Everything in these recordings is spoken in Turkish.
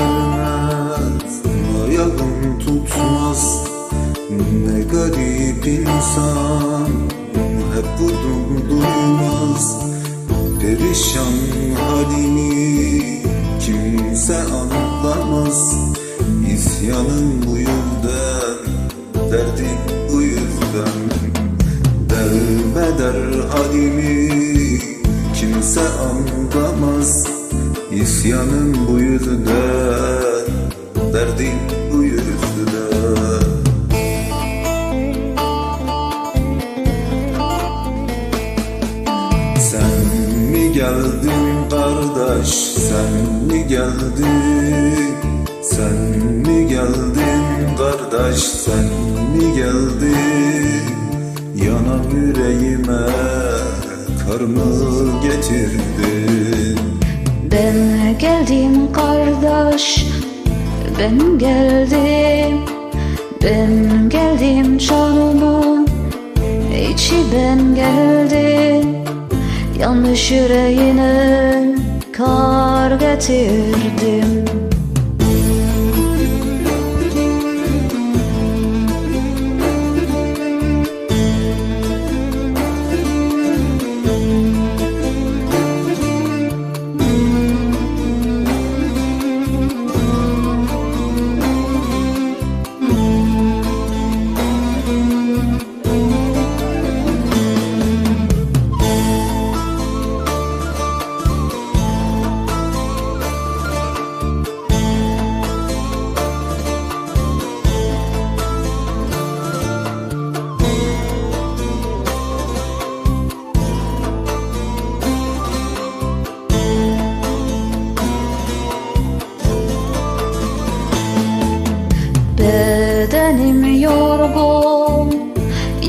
vermez Buna tutmaz. Ne garip insan Hep budum duymaz. Perişan halini Kimse anlamaz. İsyanım bu yüzden Derdim bu yüzden. Derbeder halimi kimse anlamaz. İsyanım bu yüzden Derdim bu yüzden Sen mi geldin kardeş sen mi geldin? Sen mi geldin kardeş sen mi geldin? Yanan yüreğime kar mı getirdin Ben geldim kardeş, ben geldim. Ben geldim canımın içi ben geldim. Yanlış yüreğine kar getirdim Bedenim yorgun,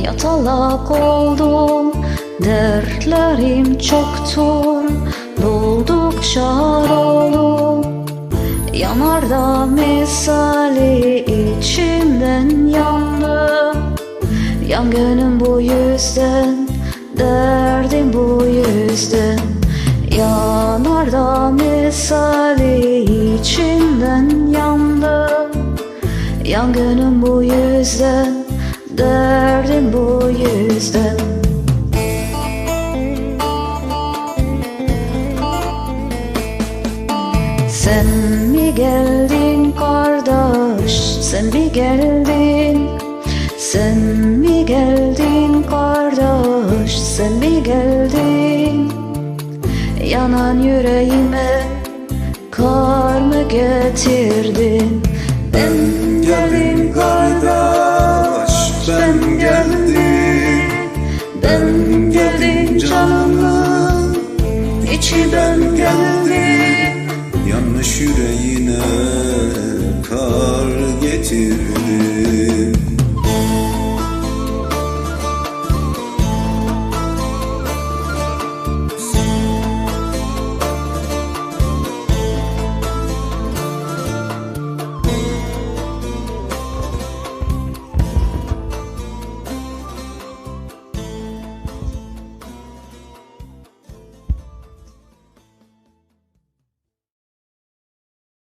yatalak oldum Dertlerim çoktur, buldukça oldum. Yanarda misali içimden yandım Yangınım bu yüzden, derdim bu yüzden. Yanarda misali içimden yandım Yangınım bu yüzden, derdim bu yüzden. Sen mi geldin kardeş, sen mi geldin? Sen mi geldin kardeş, sen mi geldin? Yanan yüreğime kar mı getirdin içinden geldim Yanlış yüreğine kar getirdim